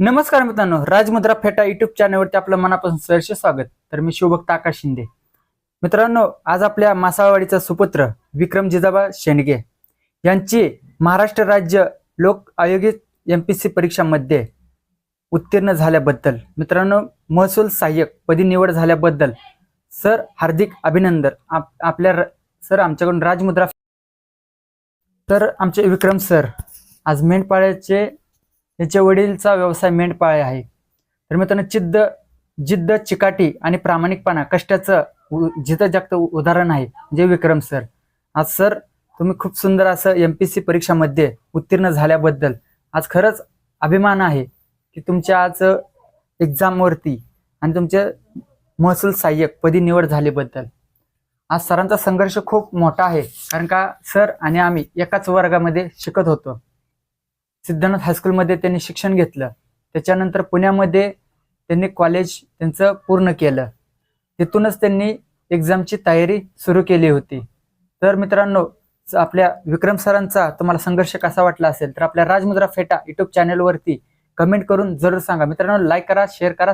नमस्कार मित्रांनो राजमुद्रा फेटा युट्यूब चॅनलवरती आपलं मनापासून सहर्ष स्वागत. तर मी शिवभक्त आकाश शिंदे. मित्रांनो आज आपल्या मासाळवाडीचा सुपुत्र विक्रम जिजाबा शेंडगे यांची महाराष्ट्र राज्य लोक आयोगित एम पी सी परीक्षामध्ये उत्तीर्ण झाल्याबद्दल मित्रांनो महसूल सहाय्यक पदी निवड झाल्याबद्दल सर हार्दिक अभिनंदन. आप आपल्या सर आमच्याकडून राजमुद्रा तर आमचे विक्रम सर आज मेंढपाळ्याचे याच्या वडीलचा व्यवसाय मेंढपाळे आहे. तर मित्रांनो चिद्द जिद्द चिकाटी आणि प्रामाणिकपणा कष्टाचं जिथं जागत उदाहरण आहे. म्हणजे विक्रम सर. आज सर तुम्ही खूप सुंदर असं एम पी सी परीक्षामध्ये उत्तीर्ण झाल्याबद्दल आज खरंच अभिमान आहे की तुमच्या आज एक्झामवरती आणि तुमच्या महसूल सहाय्यक पदी निवड झाल्याबद्दल आज सरांचा संघर्ष खूप मोठा आहे कारण का सर आणि आम्ही एकाच वर्गामध्ये शिकत होतो. सिद्धनाथ हायस्कूलमध्ये त्यांनी शिक्षण घेतलं. त्याच्यानंतर पुण्यामध्ये त्यांनी कॉलेज त्यांचं पूर्ण केलं. तिथूनच त्यांनी एक्झामची तयारी सुरू केली होती. तर मित्रांनो आपल्या विक्रम सरांचा तुम्हाला संघर्ष कसा वाटला असेल तर आपल्या राजमुद्रा फेटा युट्यूब चॅनलवरती कमेंट करून जरूर सांगा. मित्रांनो लाईक करा शेअर करा